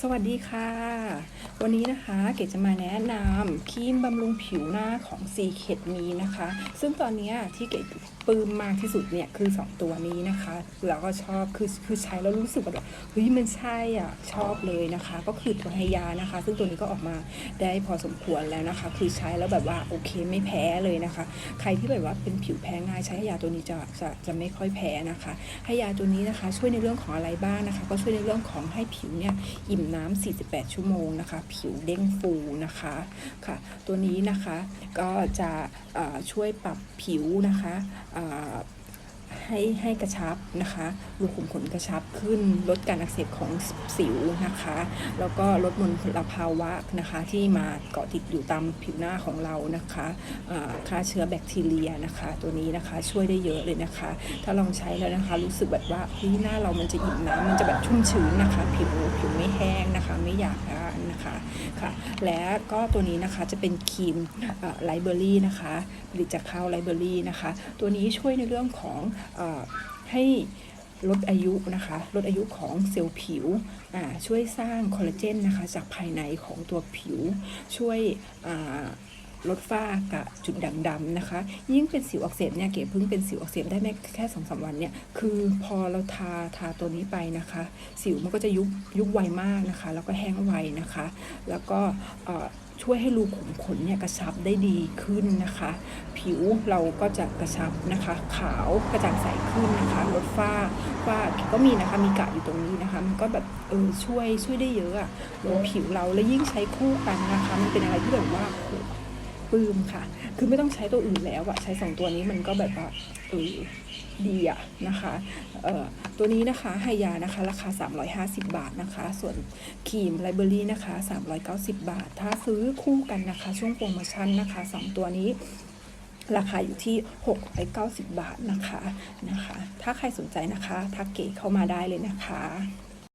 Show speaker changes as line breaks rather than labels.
สวัสดีค่ะ วันนี้นะคะเกดจะมาแนะนำครีมบำรุงผิวหน้าของซีเคดมีนะคะ ซึ่งตอนเนี้ยที่เกดปลื้มมากที่สุดเนี่ยคือ 2 ตัวนี้นะคะ แล้วก็ชอบคือคือใช้แล้วรู้สึกแบบเฮ้ยมันใช่อะชอบเลยนะคะ ก็คือตัวไฮยานะคะ ซึ่งตัวนี้ก็ออกมาได้พอสมควรแล้วนะคะ คือใช้แล้วแบบว่าโอเคไม่แพ้เลยนะคะ ใครที่แบบว่าเป็นผิวแพ้ง่ายใช้ไฮยาตัวนี้จะจะจะไม่ค่อยแพ้นะคะไฮยาตัวนี้นะคะ ช่วยในเรื่องของอะไรบ้างนะคะ ก็ช่วยในเรื่องของให้ผิวเนี่ยอิ่มน้ำ48 ชั่วโมงนะคะผิวเด้งฟูนะคะค่ะ ตัวนี้นะคะก็จะช่วยปรับผิวนะคะให้ให้กระชับนะคะรูขุมขนกระชับขึ้น ลดการอักเสบของสิวนะคะ แล้วก็ลดมลภาวะนะคะที่มาเกาะติดอยู่ตามผิวหน้าของเรานะคะฆ่าเชื้อแบคทีเรียนะคะ ตัวนี้นะคะช่วยได้เยอะเลยนะคะ ถ้าลองใช้แล้วนะคะ รู้สึกแบบว่าเฮ้ยหน้าเรามันจะอิ่มน้ำมันจะแบบชุ่มชื้นนะคะ ผิวผิวไม่แห้งนะคะ ไม่อยากร้า นะคะค่ะและก็ตัวนี้นะคะจะเป็นครีมไลเบอรี่นะคะผลิตจากข้าวไลเบอรี่นะคะ ตัวนี้ช่วยในเรื่องของอให้ลดอายุนะคะ ลดอายุของเซลล์ผิว ช่วยสร้างคอลลาเจนนะคะจากภายในของตัวผิว ช่วย ลดฝ้ากับจุดด่างดำนะคะ ยิ่งเป็นสิวอักเสบเนี่ยเก๋เพิ่งเป็นสิวอักเสบได้ไม่แค่สองสามวันเนี่ยคือพอเราทาทาตัวนี้ไปนะคะ สิวมันก็จะยุบยุบไวมากนะคะ แล้วก็แห้งไวนะคะ แล้วก็ช่วยให้รูขุมขนเนี่ยกระชับได้ดีขึ้นนะคะ ผิวเราก็จะกระชับนะคะ ขาวกระจ่างใสขึ้นนะคะ ลดฝ้าฝ้าก็มีนะคะมีกระอยู่ตรงนี้นะคะ มันก็แบบเออช่วยช่วยได้เยอะอะลงผิวเราแล้วยิ่งใช้คู่กันนะคะ มันเป็นอะไรที่แบบว่า ปลื้มค่ะ คือไม่ต้องใช้ตัวอื่นแล้วอะใช้สองตัวนี้มันก็แบบว่าเออดีอะนะคะเอ่อตัวนี้นะคะไฮยานะคะ ราคา 350 บาทนะคะ ส่วนครีมไลเบอรี่นะคะ 390 บาท ถ้าซื้อคู่กันนะคะ ช่วงโปรโมชั่นนะคะสองตัวนี้ราคาอยู่ที่690 บาทนะคะนะคะ ถ้าใครสนใจนะคะ ทักเก๋เข้ามาได้เลยนะคะ